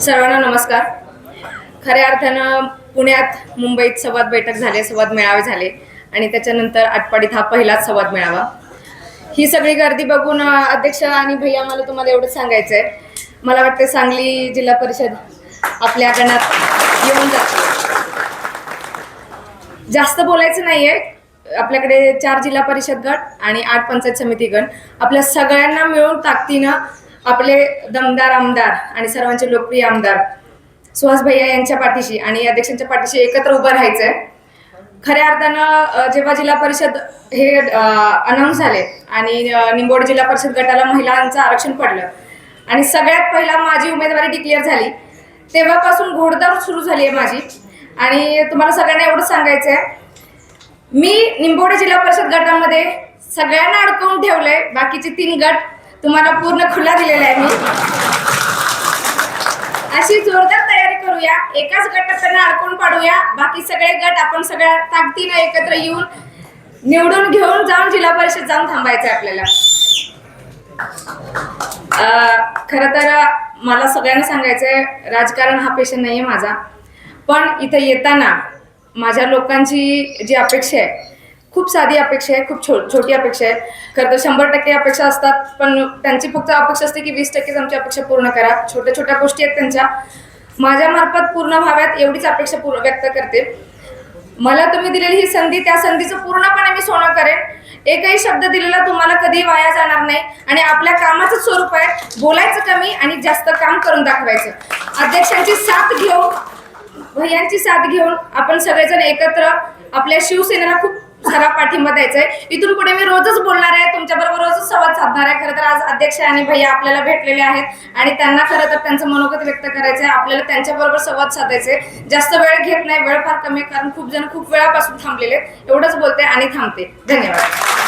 सर्वांना नमस्कार. खऱ्या अर्थानं पुण्यात मुंबईत संवाद बैठक झाले संवाद मेळावे झाले आणि त्याच्यानंतर आटपाडीत हा पहिलाच संवाद मेळावा. ही सगळी गर्दी बघून अध्यक्ष आणि भैया मला तुम्हाला एवढंच सांगायचं आहे मला वाटतं सांगली जिल्हा परिषद आपल्या गणात येऊन जाते. जास्त बोलायचं नाहीये. आपल्याकडे चार जिल्हा परिषद गट आणि आठ पंचायत समिती गण. आपल्या सगळ्यांना मिळून ताकदीनं आपले दमदार आमदार आणि सर्वांचे लोकप्रिय आमदार सुहास भैया यांच्या पाठीशी आणि अध्यक्षांच्या पाठीशी एकत्र उभं राहायचंय. खऱ्या अर्थानं जेव्हा जिल्हा परिषद हे अनाऊन्स झाले आणि निंबोड जिल्हा परिषद गटाला महिलांचं आरक्षण पडलं आणि सगळ्यात पहिला माझी उमेदवारी डिक्लेअर झाली तेव्हापासून घोडदौड सुरू झाली आहे माझी. आणि तुम्हाला सगळ्यांना एवढं सांगायचं आहे मी निंबोडे जिल्हा परिषद गटामध्ये सगळ्यांना अडकवून ठेवलंय बाकीचे तीन गट तुम्हाला पूर्ण खुला दिलेला आहे मी. अशी जोरदार तयारी करूया. एकाच गटात त्यांना अडकून पाडूया. बाकी सगळे गट आपण सगळ्या ताकदीनं एकत्र येऊन निवडून घेऊन जाऊन जिल्हा परिषद जाऊन थांबायचं आपल्याला. खर खरं तर मला सगळ्यांना सांगायचंय राजकारण हा पेशा नाहीये माझा. पण इथं येताना माझ्या लोकांची जी अपेक्षा आहे खूप साधी अपेक्षा आहे खूप छो छोटी अपेक्षा आहे. खरं तर शंभर टक्के अपेक्षा असतात पण त्यांची फक्त अपेक्षा असते की वीस टक्केच आमची अपेक्षा पूर्ण करा. छोट्या छोट्या गोष्टी आहेत त्यांच्या. माझ्यामार्फत पूर्ण व्हाव्यात एवढीच अपेक्षा पूर्ण व्यक्त करते. मला तुम्ही दिलेली ही संधी त्या संधीचं पूर्णपणे मी सोनं करेन. एकही शब्द दिलेला तुम्हाला कधी वाया जाणार नाही. आणि आपल्या कामाचं स्वरूप आहे बोलायचं कमी आणि जास्त काम करून दाखवायचं. अध्यक्षांची साथ घेऊन भैयांची साथ घेऊन आपण सगळेजण एकत्र आपल्या शिवसेनेला खूप सारा पाठिंबा द्यायचा आहे इथून पुढे मी रोजच बोलणार आहे. तुमच्या बरोबर रोजच संवाद साधणार आहे. खरं तर आज अध्यक्ष आणि भैया आपल्याला भेटलेले आहेत. आणि त्यांना खरं तर त्यांचं मनोगत व्यक्त करायचं आहे आपल्याला त्यांच्या बरोबर संवाद साधायचे जास्त वेळ घेत नाही. वेळ फार कमी कारण खूप जण खूप वेळापासून थांबलेले आहेत. एवढंच बोलते आणि थांबते. धन्यवाद.